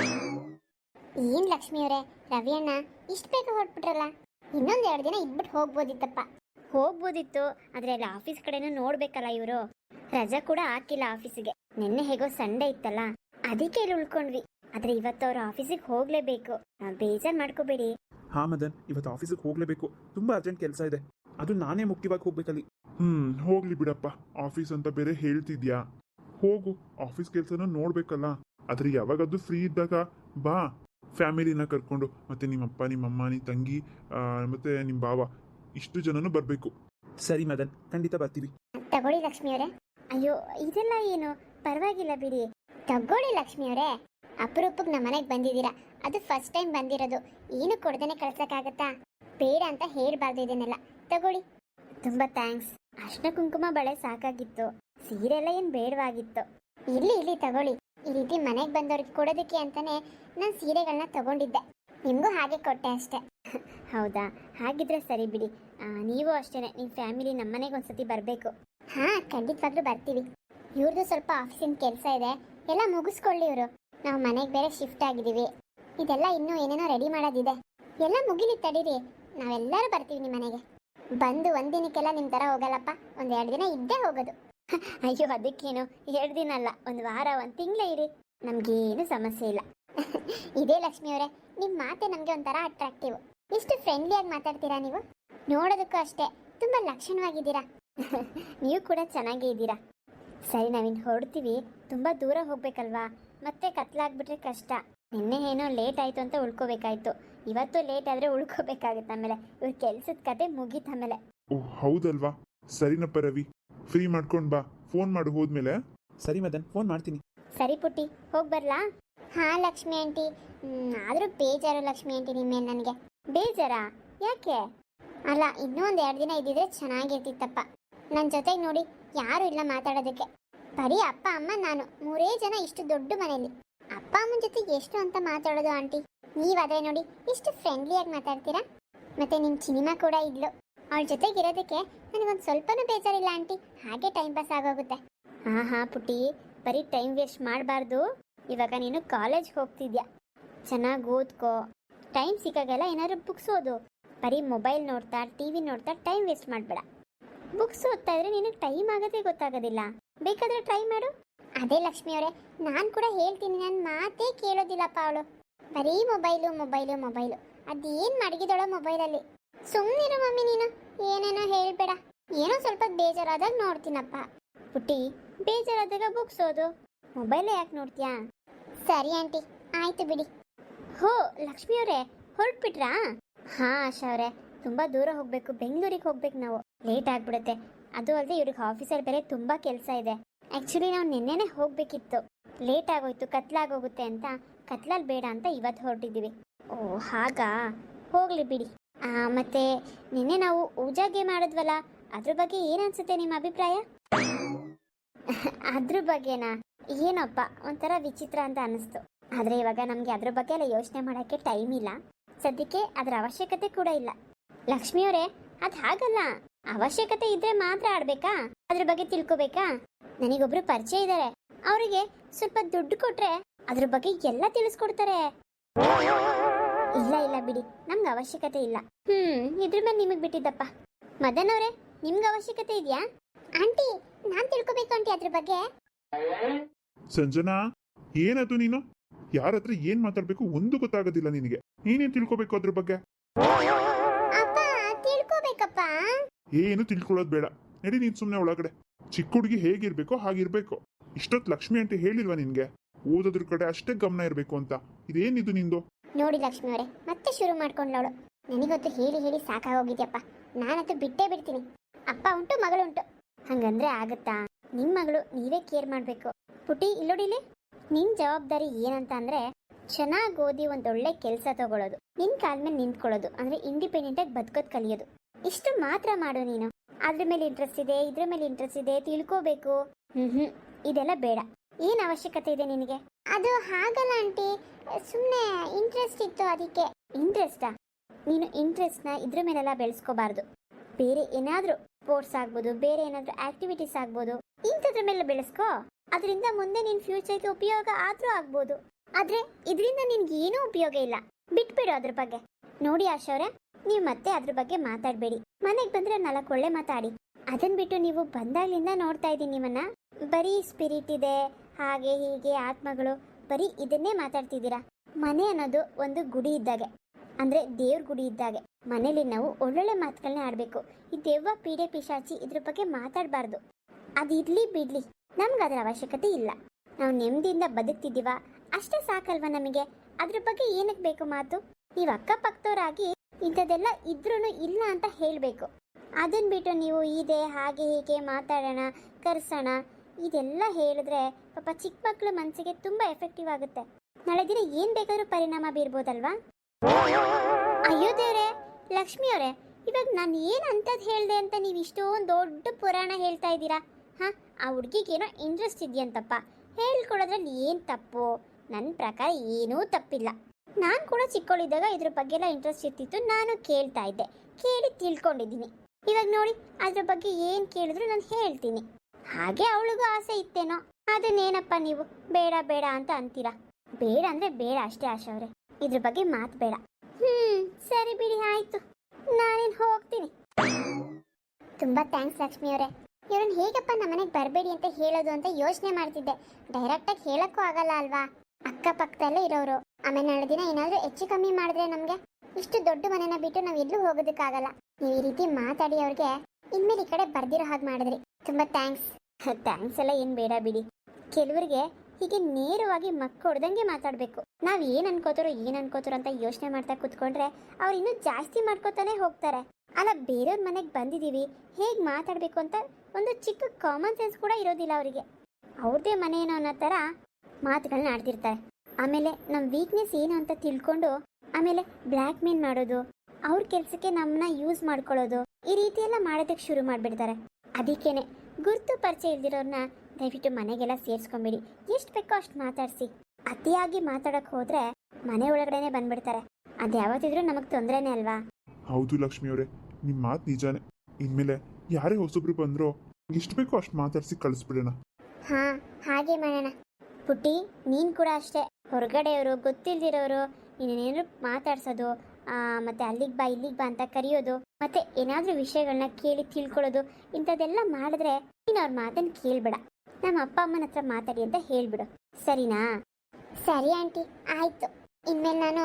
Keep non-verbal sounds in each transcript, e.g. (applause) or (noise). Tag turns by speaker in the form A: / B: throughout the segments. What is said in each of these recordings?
A: ಏನ್ ಲಕ್ಷ್ಮಿಯವರೇ ರವಿಯಣ್ಣ ಇಷ್ಟು ಬೇಗ ಹೊರಟ್ಬಿಟ್ರಲ್ಲ? ಇನ್ನೊಂದ್ ಎರಡು ದಿನ ಇದ್ಬಿಟ್ಟು ಹೋಗ್ಬೋದಿತ್ತಪ್ಪ.
B: ಹೋಗ್ಬೋದಿತ್ತು ಆದ್ರೆ ಅಲ್ಲಿ ಆಫೀಸ್ ಕಡೆನೂ ನೋಡ್ಬೇಕಲ್ಲ ಇವರು. ರಜಾ ಕೂಡ ಹಾಕಿಲ್ಲ ಆಫೀಸಿಗೆ ನಿನ್ನೆ ಹೇಗೋ ಸಂಡೆ ಇತ್ತಲ್ಲ ಅದಕ್ಕೆ ಇಲ್ಲಿ ಉಳ್ಕೊಂಡ್ವಿ. ಆದ್ರೆ ಇವತ್ತು ಅವ್ರ ಆಫೀಸಿಗೆ ಹೋಗ್ಲೇಬೇಕು. ಆ, ಬೇಜಾರ್ ಮಾಡ್ಕೋಬೇಡಿ.
C: ಹಾ ಮದನ್ ಇವತ್ತು ಆಫೀಸಿಗೆ ಹೋಗ್ಲೇಬೇಕು. ತುಂಬಾ ಅರ್ಜೆಂಟ್ ಕೆಲಸ ಇದೆ. ಅದು ನಾನೇ ಮುಖ್ಯವಾಗಿ ಹೋಗ್ಬೇಕಲ್ಲಿ. ಹ್ಮ್ ಹೋಗ್ಲಿ ಬಿಡಪ್ಪ. ಆಫೀಸ್ ಅಂತ ಬೇರೆ ಹೇಳ್ತಿದ್ಯಾ? ಹೋಗು ಆಫೀಸ್ ಕೆಲಸನ ನೋಡ್ಬೇಕಲ್ಲ. ಆದ್ರೆ ಯಾವಾಗಾದ್ರೂ ಫ್ರೀ ಇದ್ದಾಗ ಬಾ ಫ್ಯಾಮಿಲಿನ ಕರ್ಕೊಂಡು, ಮತ್ತೆ ನಿಮ್ಮಪ್ಪ, ನಿಮ್ಮಮ್ಮ ನಿಮ್ಮ ತಂಗಿ ಮತ್ತೆ ನಿಮ್ಮ ಬಾವ ಇಷ್ಟು ಜನನು ಬರಬೇಕು. ಸರಿ ಮದನ್, ಖಂಡಿತ ಬರ್ತೀವಿ.
A: ತಗೊಳ್ಳಿ ಲಕ್ಷ್ಮಿ ಅವರೇ.
B: ಅಯ್ಯೋ, ಇದೆಲ್ಲ ಏನು? ಪರವಾಗಿಲ್ಲ ಬಿಡಿ.
A: ತಗೊಳ್ಳಿ ಲಕ್ಷ್ಮಿ ಅವರೇ. ಅಪರೂಪಕ್ಕೆ ನಮ್ಮ ಮನೆಗೆ ಬಂದಿದ್ದೀರಾ. ಅದು ಫಸ್ಟ್ ಟೈಮ್ ಬಂದಿರೋದು. ಏನು ಕೊಡ್ದೇನೆ ಕಳ್ಸೋಕ್ಕಾಗತ್ತಾ? ಬೇಡ ಅಂತ ಹೇಳ್ಬಾರ್ದು ಇದನ್ನೆಲ್ಲ. ತಗೊಳ್ಳಿ.
B: ತುಂಬಾ ಥ್ಯಾಂಕ್ಸ್ ಅರ್ಶನ ಕುಂಕುಮ ಬಳೆ ಸಾಕಾಗಿತ್ತು. ಸೀರೆ ಎಲ್ಲ ಏನ್ ಬೇಡವಾಗಿತ್ತು.
A: ಇಲ್ಲಿ ಇಲ್ಲಿ ತಗೊಳ್ಳಿ. ಈ ರೀತಿ ಮನೆಗೆ ಬಂದವ್ರಿಗೆ ಕೊಡೋದಕ್ಕೆ ಅಂತಾನೆ ನಾನು ಸೀರೆಗಳನ್ನ ತಗೊಂಡಿದ್ದೆ. ನಿಮಗೂ ಹಾಗೆ ಕೊಟ್ಟೆ ಅಷ್ಟೇ. (laughs)
B: ಹೌದಾ? ಹಾಗಿದ್ರೆ ಸರಿ ಬಿಡಿ. ನೀವು ಅಷ್ಟೇನೆ. ನಿಮ್ಮ ಫ್ಯಾಮಿಲಿ ನಮ್ಮ ಮನೆಗೆ ಒಂದ್ಸತಿ ಬರಬೇಕು.
A: ಹಾ, ಖಂಡಿತವಾಗ್ಲೂ ಬರ್ತೀವಿ. ಇವ್ರದ್ದು ಸ್ವಲ್ಪ ಆಫೀಸಿನ ಕೆಲಸ ಇದೆ. ಎಲ್ಲ ಮುಗಿಸ್ಕೊಳ್ಳಿ ಇವರು. ನಾವು ಮನೆಗೆ ಬೇರೆ ಶಿಫ್ಟ್ ಆಗಿದ್ದೀವಿ. ಇದೆಲ್ಲ ಇನ್ನೂ ಏನೇನೋ ರೆಡಿ ಮಾಡೋದಿದೆ. ಎಲ್ಲ ಮುಗಿಲಿ ತಡೀರಿ. ನಾವೆಲ್ಲರೂ ಬರ್ತೀವಿ ನಿಮ್ಮ ಮನೆಗೆ. ಬಂದು ಒಂದಿನಕ್ಕೆಲ್ಲ ನಿಮ್ಮ ಥರ ಹೋಗಲ್ಲಪ್ಪ. ಒಂದು ಎರಡು ದಿನ ಇದ್ದೇ ಹೋಗೋದು.
B: ಅಯ್ಯೋ, ಅದಕ್ಕೇನು? ಎರಡು ದಿನ ಅಲ್ಲ, ಒಂದು ವಾರ, ಒಂದು ತಿಂಗಳೇ ಇರಿ. ನಮಗೇನು ಸಮಸ್ಯೆ ಇಲ್ಲ.
A: ಇದೇ ಲಕ್ಷ್ಮಿಯವರೇ ನಿಮ್ಮ ಮಾತೆ ನಮಗೆ ಒಂಥರ ಅಟ್ರಾಕ್ಟಿವ್ ಇಷ್ಟು ಫ್ರೆಂಡ್ಲಿಯಾಗಿ ಮಾತಾಡ್ತೀರಾ ನೀವು? ನೋಡೋದಕ್ಕೂ ಅಷ್ಟೇ, ತುಂಬ ಲಕ್ಷಣವಾಗಿದ್ದೀರಾ.
B: ನೀವು ಕೂಡ ಚೆನ್ನಾಗೇ ಇದ್ದೀರಾ. ಸರಿ ನಾವಿನ್, ಹೊರಡ್ತೀವಿ. ತುಂಬ ದೂರ ಹೋಗ್ಬೇಕಲ್ವಾ? ಮತ್ತೆ ಕತ್ಲಾಗ್ಬಿಟ್ರೆ ಕಷ್ಟ. ನಿನ್ನೆ ಏನೋ ಲೇಟ್ ಆಯ್ತು ಅಂತ ಉಳ್ಕೋಬೇಕಾಯ್ತು. ಇವತ್ತು ಲೇಟ್ ಆದ್ರೆ ಉಳ್ಕೋಬೇಕಾಗುತ್ತೆ ಆಮೇಲೆ. ಇವ್ರ ಕೆಲ್ಸದ ಕತೆ ಮುಗೀತ ಆಮೇಲೆ.
C: ಹೌದಲ್ವಾ? ಸರಿನಪ್ಪ ರವಿ. ಫ್ರೀ ಮಾಡ್ಕೊಂಡ್ ಬಾ. ಫೋನ್ ಮಾಡು ಹೋದ್ಮೇಲೆ. ಸರಿ ಮದನ್ ಫೋನ್ ಮಾಡ್ತೀನಿ.
B: ಸರಿ ಪುಟ್ಟಿ ಹೋಗಿ ಬರ್ಲಾ?
A: ಹಾ ಲಕ್ಷ್ಮಿ ಆಂಟಿ. ಆದರೂ ಬೇಜಾರು ಲಕ್ಷ್ಮಿ ಆಂಟಿ ನಿಮ್ಮೇ ನನಗೆ.
B: ಬೇಜಾರಾ? ಯಾಕೆ?
A: ಅಲ್ಲ ಇನ್ನೂ ಒಂದು ಎರಡು ದಿನ ಇದ್ದಿದ್ರೆ ಚೆನ್ನಾಗಿರ್ತಿತ್ತಪ್ಪ. ನನ್ನ ಜೊತೆಗೆ ನೋಡಿ ಯಾರು ಇಲ್ಲ ಮಾತಾಡೋದಕ್ಕೆ. ಬರೀ ಅಪ್ಪ ಅಮ್ಮ ನಾನು. ಮೂರೇ ಜನ ಇಷ್ಟು ದೊಡ್ಡ ಮನೆಯಲ್ಲಿ ಅಪ್ಪ ಅಮ್ಮನ ಜೊತೆ ಎಷ್ಟು ಅಂತ ಮಾತಾಡೋದು ಆಂಟಿ? ನೀವದೇ ನೋಡಿ ಇಷ್ಟು ಫ್ರೆಂಡ್ಲಿಯಾಗಿ ಮಾತಾಡ್ತೀರಾ? ಮತ್ತೆ ನಿಮ್ಮ ಸಿನಿಮಾ ಕೂಡ ಇದ್ಲು. ಅವಳ ಜೊತೆಗೆ ಇರೋದಕ್ಕೆ ನನಗೊಂದು ಸ್ವಲ್ಪನೂ ಬೇಜಾರಿಲ್ಲ, ಆಂಟಿ. ಹಾಗೆ ಟೈಮ್ ಪಾಸ್ ಆಗೋಗುತ್ತೆ.
B: ಹಾ ಹಾ ಪುಟ್ಟಿ. ಬರೀ ಟೈಮ್ ವೇಸ್ಟ್ ಮಾಡಬಾರ್ದು. ಇವಾಗ ನೀನು ಕಾಲೇಜ್ ಹೋಗ್ತಿದ್ಯಾ? ಚೆನ್ನಾಗಿ ಓದ್ಕೋ. ಟೈಮ್ ಸಿಕ್ಕಾಗೆಲ್ಲ ಏನಾದ್ರು ಬುಕ್ಸ್ ಓದು. ಬರೀ ಮೊಬೈಲ್ ನೋಡ್ತಾ ಟಿ ವಿ ನೋಡ್ತಾ ಟೈಮ್ ವೇಸ್ಟ್ ಮಾಡಬೇಡ. ಬುಕ್ಸ್ ಓದ್ತಾ ಇದ್ರೆ ನಿನಗೆ ಟೈಮ್ ಆಗೋದೇ ಗೊತ್ತಾಗೋದಿಲ್ಲ. ಬೇಕಾದ್ರೆ ಟ್ರೈ ಮಾಡು.
A: ಅದೇ ಲಕ್ಷ್ಮಿ ಅವರೇ, ನಾನು ಕೂಡ ಹೇಳ್ತೀನಿ ನನ್ನ ಮಾತೇ ಕೇಳೋದಿಲ್ಲಪ್ಪ ಅವಳು. ಬರೀ ಮೊಬೈಲು ಮೊಬೈಲು ಮೊಬೈಲು ಅದೇನು ಮಡಗಿದಳೋ ಮೊಬೈಲಲ್ಲಿ ಸುಮ್ಮನಿರು ಮಮ್ಮಿ ನೀನು. ಏನೇನೋ ಹೇಳ್ಬೇಡ. ಏನೋ ಸ್ವಲ್ಪ ಬೇಜಾರಾದಾಗ ನೋಡ್ತೀನಪ್ಪ.
B: ಪುಟ್ಟಿ, ಬೇಜಾರಾದಾಗ ಬುಕ್ಸ್ ಓದು ಮೊಬೈಲ್ ಯಾಕೆ ನೋಡ್ತೀಯಾ?
A: ಸರಿ ಆಂಟಿ, ಆಯ್ತು ಬಿಡಿ.
B: ಹೋ ಲಕ್ಷ್ಮಿ ಅವರೇ ಹೊರಟ್ಬಿಟ್ರಾ? ಹಾ ಆಶಾ ಅವರೇ ತುಂಬಾ ದೂರ ಹೋಗ್ಬೇಕು, ಬೆಂಗಳೂರಿಗೆ ಹೋಗ್ಬೇಕು ನಾವು. ಲೇಟ್ ಆಗ್ಬಿಡುತ್ತೆ. ಅದು ಅಲ್ಲದೆ ಇವ್ರಿಗೆ ಆಫೀಸಲ್ಲಿ ಬೇರೆ ತುಂಬಾ ಕೆಲಸ ಇದೆ. ಆ್ಯಕ್ಚುಲಿ ನಾವು ನಿನ್ನೆನೆ ಹೋಗ್ಬೇಕಿತ್ತು. ಲೇಟ್ ಆಗೋಯ್ತು, ಕತ್ಲಾಗೋಗುತ್ತೆ ಅಂತ. ಕತ್ಲಲ್ಲಿ ಬೇಡ ಅಂತ ಇವತ್ತು ಹೊರಟಿದ್ದೀವಿ. ಓ, ಹಾಗಾ? ಹೋಗ್ಲಿ ಬಿಡಿ. ಮತ್ತೆ ನಿನ್ನೆ ನಾವು ಊಜಾಗೆ ಮಾಡಿದ್ವಲ್ಲ ಅದ್ರ ಬಗ್ಗೆ ಏನ್ ಅನ್ಸುತ್ತೆ ನಿಮ್ಮ ಅಭಿಪ್ರಾಯ? ಅದ್ರ ಬಗ್ಗೆನಾ? ಏನಪ್ಪ, ಒಂಥರ ವಿಚಿತ್ರ ಅಂತ ಅನಿಸ್ತು. ಆದ್ರೆ ಇವಾಗ ನಮ್ಗೆ ಅದ್ರ ಬಗ್ಗೆ ಎಲ್ಲ ಯೋಚನೆ ಮಾಡಕ್ಕೆ ಟೈಮ್ ಇಲ್ಲ. ಸದ್ಯಕ್ಕೆ ಅದ್ರ ಅವಶ್ಯಕತೆ ಕೂಡ ಇಲ್ಲ. ಲಕ್ಷ್ಮಿಯವರೇ ಅದ್ ಹಾಗಲ್ಲ. ಅವಶ್ಯಕತೆ ಇದ್ರೆ ಮಾತ್ರ ಆಡ್ಬೇಕಾ? ಅದ್ರ ಬಗ್ಗೆ ತಿಳ್ಕೊಬೇಕಾ? ನನಗೊಬ್ರು ಪರಿಚಯ ಇದ್ದಾರೆ ಅವರಿಗೆ ಸ್ವಲ್ಪ ದುಡ್ಡು ಕೊಟ್ರೆ ಅದ್ರ ಬಗ್ಗೆ ಎಲ್ಲ ತಿಳಿಸ್ಕೊಡ್ತಾರೆ. ಇಲ್ಲ ಇಲ್ಲ ಬಿಡಿ. ನಮ್ಗೆ ಅವಶ್ಯಕತೆ ಇಲ್ಲ. ಹ್ಮ್ ಇದ್ರ ಮೇಲೆ ನಿಮಗ್ ಬಿಟ್ಟಿದ್ದಪ್ಪ. ಮದನ್ ಅವರೇ ನಿಮ್ಗೆ ಅವಶ್ಯಕತೆ ಇದೆಯಾ?
A: ಆಂಟಿ ನಾನ್ ತಿಳ್ಕೊಬೇಕು ಆಂಟಿ ಅದ್ರ ಬಗ್ಗೆ.
C: ಸಂಜನಾ ಏನದು ನೀನು? ಯಾರ ಹತ್ರ ಏನ್ ಮಾತಾಡ್ಬೇಕು ಒಂದು ಗೊತ್ತಾಗೋದಿಲ್ಲ ನಿನಗೆ. ನೀನೇನ್ ತಿಳ್ಕೊಬೇಕು ಅದ್ರ ಬಗ್ಗೆ?
A: ಅಪ್ಪ ತಿಳ್ಕೊಬೇಕಪ್ಪ.
C: ಏನು ತಿಳ್ಕೊಳ್ಳೋದು ಬೇಡ. ನಡಿ ನೀನ್ ಸುಮ್ನೆ ಒಳಗಡೆ. ಚಿಕ್ಕ ಹುಡುಗಿ ಹೇಗಿರ್ಬೇಕೋ ಹಾಗಿರ್ಬೇಕು. ಇಷ್ಟೊತ್ತು ಲಕ್ಷ್ಮಿ ಅಂತ ಹೇಳಿಲ್ವಾ ನಿನ್ಗೆ? ಓದೋದ್ರ ಕಡೆ ಅಷ್ಟೇ ಗಮನ ಇರಬೇಕು ಅಂತ. ಇದೇನಿದು ನಿಂದು?
A: ನೋಡಿ ಲಕ್ಷ್ಮಿ ಅವರೇ, ಮತ್ತೆ ಶುರು ಮಾಡ್ಕೊಂಡ್ಲವಳು ನನಗೊತ್ತು ಹೇಳಿ ಹೇಳಿ ಸಾಕಾಗೋಗಿದ್ಯಪ್ಪ. ನಾನಂತೂ ಬಿಟ್ಟೇ ಬಿಡ್ತೀನಿ. ಅಪ್ಪ ಉಂಟು, ಮಗಳು ಉಂಟು.
B: ಹಂಗಂದ್ರೆ ಆಗುತ್ತಾ? ನಿಮ್ಮ ಮಗಳು ನೀವೇ ಕೇರ್ ಮಾಡಬೇಕು. ಪುಟಿ, ಇಲ್ಲೋಡಿಲಿ? ನಿನ್ ಜವಾಬ್ದಾರಿ ಏನಂತ ಅಂದ್ರೆ, ಚೆನ್ನಾಗಿ ಓದಿ ಒಂದೊಳ್ಳೆ ಕೆಲಸ ತಗೊಳ್ಳೋದು ನಿನ್ ಕಾಲ್ ಮೇಲೆ ನಿಂತ್ಕೊಳ್ಳೋದು. ಅಂದ್ರೆ ಇಂಡಿಪೆಂಡೆಂಟ್ ಆಗಿ ಬದುಕೋದ್ ಕಲಿಯೋದು. ಇಷ್ಟು ಮಾತ್ರ ಮಾಡು ನೀನು. ಅದ್ರ ಮೇಲೆ ಇಂಟ್ರೆಸ್ಟ್ ಇದೆ, ಇದ್ರ ಮೇಲೆ ಇಂಟ್ರೆಸ್ಟ್ ಇದೆ, ತಿಳ್ಕೋಬೇಕು. ಹ್ಮ್ ಹ್ಮ್, ಇದೆಲ್ಲ ಬೇಡ. ಏನ್ ಅವಶ್ಯಕತೆ ಇದೆ ನಿನಗೆ?
A: ಅದು ಹಾಗಲ್ಲ ಆಂಟಿ. ಸುಮ್ಮನೆ ಇಂಟ್ರೆಸ್ಟ್ ಇತ್ತು ಅದಕ್ಕೆ.
B: ಇಂಟ್ರೆಸ್ಟಾ ನೀನು ಇಂಟ್ರೆಸ್ಟ್ನ ಇದ್ರ ಮೇಲೆಲ್ಲ ಬೆಳೆಸ್ಕೋಬಾರ್ದು. ಬೇರೆ ಏನಾದರೂ ಸ್ಪೋರ್ಟ್ಸ್ ಆಗ್ಬೋದು, ಬೇರೆ ಏನಾದರೂ ಆಕ್ಟಿವಿಟೀಸ್ ಆಗ್ಬೋದು, ಇಂಥದ್ರ ಮೇಲೆ ಬೆಳೆಸ್ಕೋ. ಅದರಿಂದ ಮುಂದೆ ನಿನ್ನ ಫ್ಯೂಚರ್ಗೆ ಉಪಯೋಗ ಆದರೂ ಆಗ್ಬೋದು. ಆದ್ರೆ ಇದರಿಂದ ನಿನ್ಗೆ ಏನೂ ಉಪಯೋಗ ಇಲ್ಲ. ಬಿಟ್ಬಿಡು ಅದ್ರ ಬಗ್ಗೆ. ನೋಡಿ ಆಶವ್ರೆ ನೀವು ಮತ್ತೆ ಅದ್ರ ಬಗ್ಗೆ ಮಾತಾಡಬೇಡಿ. ಮನೆಗೆ ಬಂದ್ರೆ ನಾಲ್ಕು ಒಳ್ಳೆ ಮಾತಾಡಿ. ಅದನ್ ಬಿಟ್ಟು ನೀವು ಬಂದಾಗ್ಲಿಂದ ನೋಡ್ತಾ ಇದ್ದೀನಿ ನಿಮ್ಮನ್ನ. ಬರೀ ಸ್ಪಿರಿಟ್ ಇದೆ ಹಾಗೆ ಹೀಗೆ ಆತ್ಮಗಳು ಬರೀ ಇದನ್ನೇ ಮಾತಾಡ್ತಿದ್ದೀರಾ? ಮನೆ ಅನ್ನೋದು ಒಂದು ಗುಡಿ ಇದ್ದಾಗೆ. ಅಂದ್ರೆ ದೇವ್ರ ಗುಡಿ ಇದ್ದಾಗೆ. ಮನೇಲಿ ನಾವು ಒಳ್ಳೊಳ್ಳೆ ಮಾತುಗಳನ್ನೇ ಆಡಬೇಕು. ಈ ದೆವ್ವ, ಪೀಡೆ, ಪಿಶಾಚಿ ಇದ್ರ ಬಗ್ಗೆ ಮಾತಾಡಬಾರ್ದು. ಅದು ಇರ್ಲಿ ಬಿಡ್ಲಿ. ನಮ್ಗೆ ಅದರ ಅವಶ್ಯಕತೆ ಇಲ್ಲ. ನಾವು ನೆಮ್ಮದಿಯಿಂದ ಬದುಕ್ತಿದ್ದೀವ. ಅಷ್ಟೇ ಸಾಕಲ್ವಾ ನಮಗೆ? ಅದ್ರ ಬಗ್ಗೆ ಏನಕ್ಕೆ ಬೇಕು ಮಾತು? ನೀವು ಅಕ್ಕಪಕ್ಕದವರಾಗಿ ಇಂಥದ್ದೆಲ್ಲ ಇದ್ರೂ ಇಲ್ಲ ಅಂತ ಹೇಳಬೇಕು. ಅದನ್ನು ಬಿಟ್ಟು ನೀವು ಇದೆ ಹಾಗೆ ಹೀಗೆ ಮಾತಾಡೋಣ, ಕರ್ಸೋಣ. ಇದೆಲ್ಲ ಹೇಳಿದ್ರೆ ಪಾಪ ಚಿಕ್ಕ ಮಕ್ಕಳ ಮನಸ್ಸಿಗೆ ತುಂಬ ಎಫೆಕ್ಟಿವ್ ಆಗುತ್ತೆ. ನಾಳೆ ದಿನ ಏನು ಬೇಕಾದ್ರೂ ಪರಿಣಾಮ ಬೀರ್ಬೋದಲ್ವಾ? ಅಯ್ಯೋ ದೇವ್ರೆ, ಲಕ್ಷ್ಮಿ ಅವರೇ, ಇವಾಗ ನಾನು ಏನು ಅಂತದ್ ಹೇಳ್ದೆ ಅಂತ ನೀವು ಇಷ್ಟೊಂದು ದೊಡ್ಡ ಪುರಾಣ ಹೇಳ್ತಾ ಇದ್ದೀರಾ? ಹಾಂ, ಆ ಹುಡುಗಿಗೇನೋ ಇಂಟ್ರೆಸ್ಟ್ ಇದೆಯಂತಪ್ಪ. ಹೇಳ್ಕೊಡೋದ್ರಲ್ಲಿ ಏನು ತಪ್ಪು? ನನ್ನ ಪ್ರಕಾರ ಏನೂ ತಪ್ಪಿಲ್ಲ. ನಾನು ಕೂಡ ಚಿಕ್ಕವಳಿದ್ದಾಗ ಇದ್ರ ಬಗ್ಗೆ ಎಲ್ಲ ಇಂಟ್ರೆಸ್ಟ್ ಇರ್ತಿತ್ತು, ನಾನು ಕೇಳ್ತಾ ಇದ್ದೆ. ಕೇಳಿ ತಿಳ್ಕೊಂಡಿದ್ದೀನಿ. ಇವಾಗ ನೋಡಿ, ಅದ್ರ ಬಗ್ಗೆ ಏನು ಕೇಳಿದ್ರು ನಾನು ಹೇಳ್ತೀನಿ. ಹಾಗೆ ಅವಳಿಗೂ ಆಸೆ ಇತ್ತೇನೋ. ಅದನ್ನೇನಪ್ಪ ನೀವು? ಬೇಡ ಬೇಡ ಅಂತ ಅಂತೀರಾ? ಬೇಡ ಅಂದ್ರೆ ಬೇಡ ಅಷ್ಟೇ ಆಶಾ ಅವ್ರೆ. ಇದ್ರ ಬಗ್ಗೆ ಮಾತು ಬೇಡ. ಹ್ಮ್, ಸರಿ ಬಿಡಿ, ಆಯ್ತು. ನಾನೇನ್ ಹೋಗ್ತೀನಿ.
A: ತುಂಬಾ ಥ್ಯಾಂಕ್ಸ್ ಲಕ್ಷ್ಮಿ ಅವರೇ. ಇವ್ರನ್ನ ಹೇಗಪ್ಪ ನಮ್ಮನೆಗೆ ಬರಬೇಡಿ ಅಂತ ಹೇಳೋದು ಅಂತ ಯೋಚನೆ ಮಾಡ್ತಿದ್ದೆ. ಡೈರೆಕ್ಟಾಗಿ ಹೇಳಕ್ಕೂ ಆಗಲ್ಲ ಅಲ್ವಾ? ಅಕ್ಕಪಕ್ಕದಲ್ಲೇ ಇರೋರು. ಆಮೇಲೆ ನಾಳೆ ದಿನ ಏನಾದರೂ ಹೆಚ್ಚು ಕಮ್ಮಿ ಮಾಡಿದ್ರೆ ನಮಗೆ? ಇಷ್ಟು ದೊಡ್ಡ ಮನೆನ ಬಿಟ್ಟು ನಾವು ಎಲ್ಲೂ ಹೋಗೋದಕ್ಕಾಗಲ್ಲ. ನೀವು ಈ ರೀತಿ ಮಾತಾಡಿ ಅವ್ರಿಗೆ. ಇನ್ಮೇಲೆ ಈ ಕಡೆ ಬರ್ದಿರೋ ಹಾಗೆ ಮಾಡಿದ್ರಿ. ತುಂಬಾ ಥ್ಯಾಂಕ್ಸ್ (laughs)
B: ಥ್ಯಾಂಕ್ಸ್ ಎಲ್ಲ ಏನು ಬೇಡ ಬಿಡಿ. ಕೆಲವರಿಗೆ ಹೀಗೆ ನೇರವಾಗಿ ಮಕ್ಕ ಹೊಡೆದಂಗೆ ಮಾತಾಡಬೇಕು. ನಾವು ಏನು ಅನ್ಕೋತಾರೋ ಏನು ಅನ್ಕೋತಾರೋ ಅಂತ ಯೋಚನೆ ಮಾಡ್ತಾ ಕೂತ್ಕೊಂಡ್ರೆ ಅವ್ರು ಇನ್ನೂ ಜಾಸ್ತಿ ಮಾಡ್ಕೋತಾನೆ ಹೋಗ್ತಾರೆ. ಅಲ್ಲ, ಬೇರೆಯವ್ರ ಮನೆಗೆ ಬಂದಿದ್ದೀವಿ ಹೇಗೆ ಮಾತಾಡಬೇಕು ಅಂತ ಒಂದು ಚಿಕ್ಕ ಕಾಮನ್ ಸೆನ್ಸ್ ಕೂಡ ಇರೋದಿಲ್ಲ ಅವರಿಗೆ. ಅವ್ರದೇ ಮನೆ ಏನೋ ಅನ್ನೋ ಥರ ಮಾತುಗಳನ್ನ ಆಡ್ತಿರ್ತಾರೆ ಆಮೇಲೆ ನಮ್ಮ ವೀಕ್ನೆಸ್ ಏನು ಅಂತ ತಿಳ್ಕೊಂಡು ಆಮೇಲೆ ಬ್ಲ್ಯಾಕ್ ಮೇಲ್ ಮಾಡೋದು, ಅವ್ರ ಕೆಲಸಕ್ಕೆ ನಮ್ಮನ್ನ ಯೂಸ್ ಮಾಡ್ಕೊಳ್ಳೋದು, ಈ ರೀತಿ ಎಲ್ಲ ಮಾಡೋದಕ್ಕೆ ಶುರು ಮಾಡಿಬಿಡ್ತಾರೆ. ಅದಕ್ಕೇನೆ ಗುರ್ತು ಪರಿಚಯ ಇಲ್ದಿರೋರ್ನ ದಯವಿಟ್ಟು ಮನೆಗೆಲ್ಲ ಸೇರಿಸ್ಕೊಂಬಿಡಿ. ಎಷ್ಟು ಬೇಕೋ ಅಷ್ಟು ಮಾತಾಡಿಸಿ. ಅತಿಯಾಗಿ ಮಾತಾಡಕ್ಕೆ ಹೋದ್ರೆ ಮನೆ ಒಳಗಡೆನೆ ಬಂದ್ಬಿಡ್ತಾರೆ. ಅದು ಯಾವತ್ತಿದ್ರೂ ನಮಗೆ ತೊಂದರೆನೇ ಅಲ್ವಾ?
C: ಹೌದು ಲಕ್ಷ್ಮಿ ಅವರೇ ನಿಮ್ಮ ಮಾತು ನಿಜಾನೇ. ಇನ್ಮೇಲೆ ಯಾರೇ ಹೊಸಬ್ರು ಬಂದ್ರೋ ಎಷ್ಟು ಬೇಕೋ ಅಷ್ಟು ಮಾತಾಡಿಸಿ ಕಳಿಸ್ಬಿಡೋಣ.
A: ಹಾ ಹಾಗೆ ಮಾಡೋಣ.
B: ಪುಟ್ಟಿ ನೀನು ಕೂಡ ಅಷ್ಟೇ. ಹೊರಗಡೆಯವರು ಗೊತ್ತಿಲ್ದಿರೋರು ಇನ್ನೇನು ಮಾತಾಡ್ಸೋದು ಮತ್ತೆ ಅಲ್ಲಿಗೆ ಬಾ ಇಲ್ಲಿಗೆ ಬಾ ಅಂತ ಕರೆಯೋದು ಮತ್ತೆ ಏನಾದರೂ ವಿಷಯಗಳನ್ನ ಕೇಳಿ ತಿಳ್ಕೊಳ್ಳೋದು ಇಂಥದ್ದೆಲ್ಲ ಮಾಡಿದ್ರೆ ನೀನು ಅವ್ರ ಮಾತನ್ನು ಕೇಳ್ಬೇಡ. ನಮ್ಮ ಅಪ್ಪ ಅಮ್ಮನ ಹತ್ರ ಮಾತಾಡಿ ಅಂತ ಹೇಳ್ಬಿಡು. ಸರಿನಾ?
A: ಸರಿ ಆಂಟಿ ಆಯ್ತು. ಇನ್ಮೇಲೆ ನಾನು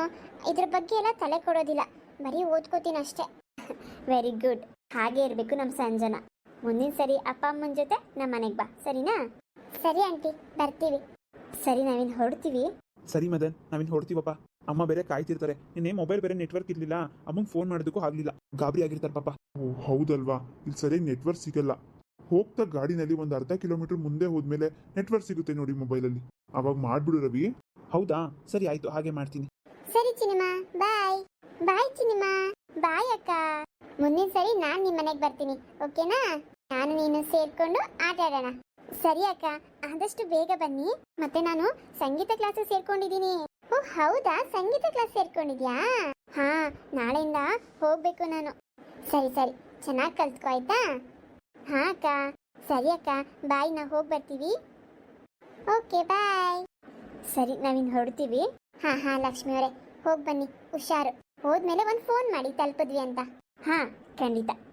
A: ಇದ್ರ ಬಗ್ಗೆ ಎಲ್ಲ ತಲೆ ಕೊಡೋದಿಲ್ಲ. ಬರೀ ಓದ್ಕೋತೀನಿ ಅಷ್ಟೇ. (laughs)
B: ವೆರಿ ಗುಡ್ ಹಾಗೆ ಇರಬೇಕು ನಮ್ಮ ಸಂಜನಾ. ಮುಂದಿನ ಸರಿ ಅಪ್ಪ ಅಮ್ಮನ ಜೊತೆ ನಮ್ಮ ಮನೆಗೆ ಬಾ. ಸರಿನಾ?
A: ಸರಿ ಆಂಟಿ ಬರ್ತೀವಿ.
B: ಸರಿ ನಾವಿನ್ ಹೊರಡ್ತೀವಿ.
C: ಸರಿ ಮದನ್ ನಾವಿನ್ ಹೊಡ್ತೀವಪ್ಪ ಅಮ್ಮ ಬೇರೆ ಕಾಯ್ತಿರ್ತಾರೆ. ನಿನ್ನೆ ಮೊಬೈಲ್ ಬೇರೆ ನೆಟ್ವರ್ಕ್ ಇರ್ಲಿಲ್ಲ. ಅಮ್ಮಂಗೆ ಫೋನ್ ಮಾಡೋದಕ್ಕೂ ಆಗ್ಲಿಲ್ಲ. ಗಾಬರಿ ಆಗಿರ್ತಾರೆ ಪಾಪ. ಓ ಹೌದಲ್ವಾ? ಇಲ್ಲಿ ಸರಿಯಾಗಿ ನೆಟ್ವರ್ಕ್ ಸಿಗಲ್ಲ. ಹೋಗ್ತಾ ಗಾಡಿನಲ್ಲಿ ಒಂದು ಅರ್ಧ ಕಿಲೋಮೀಟರ್ ಮುಂದೆ ಹೋದ್ಮೇಲೆ ನೆಟ್ವರ್ಕ್ ಸಿಗುತ್ತೆ ನೋಡಿ ಮೊಬೈಲಲ್ಲಿ ಅವಾಗ ಮಾಡ್ಬಿಡು ರವಿ. ಹೌದಾ? ಸರಿ ಆಯ್ತು ಹಾಗೆ ಮಾಡ್ತೀನಿ.
A: ಸರಿ ಚಿನಿಮಾ ಬಾಯ್. ಬಾಯ್ ಚಿನಿಮಾ. ಬಾಯ್ ಅಕ್ಕ. ಮುಂದಿನ ಸರಿ ನಾನು ನಿಮ್ಮ ಮನೆಗೆ ಬರ್ತೀನಿ. ಓಕೆನಾ? ನಾನು ನೀನು ಸೇರ್ಕೊಂಡು ಆಟ ಆಡೋಣ ಸರಿ ಅಕ್ಕ, ಆದಷ್ಟು ಬೇಗ ಬನ್ನಿ. ಮತ್ತೆ ನಾನು ಸಂಗೀತ ಕ್ಲಾಸ್ ಸೇರ್ಕೊಂಡಿದ್ದೀನಿ. ಓ, ಹೌದಾ? ಸಂಗೀತ ಕ್ಲಾಸ್ ಸೇರ್ಕೊಂಡಿದ್ಯಾ? ಹಾ, ನಾಳೆಯಿಂದ ಹೋಗ್ಬೇಕು ನಾನು. ಸರಿ ಸರಿ. ಚೆನ್ನಾಗಿ ಕಲ್ತ್ಕೊ, ಆಯ್ತಾ? ಹಾ, ಅಕ್ಕ. ಸರಿ, ಅಕ್ಕ. ಬಾಯ್, ನಾ ಹೋಗಿ ಬರ್ತೀವಿ. Okay, bye.
B: ಸರಿ, ನಾವಿನ್ ಹೊರಡ್ತೀವಿ.
A: ಹಾ ಹಾ, ಲಕ್ಷ್ಮಿ ಅವರೇ. ಹೋಗಿ ಬನ್ನಿ. ಹುಷಾರು. ಹೋದ್ಮೇಲೆ ಒಂದು ಫೋನ್ ಮಾಡಿ, ತಲುಪಿದ್ವಿ ಅಂತ.
B: ಹಾ, ಖಂಡಿತ.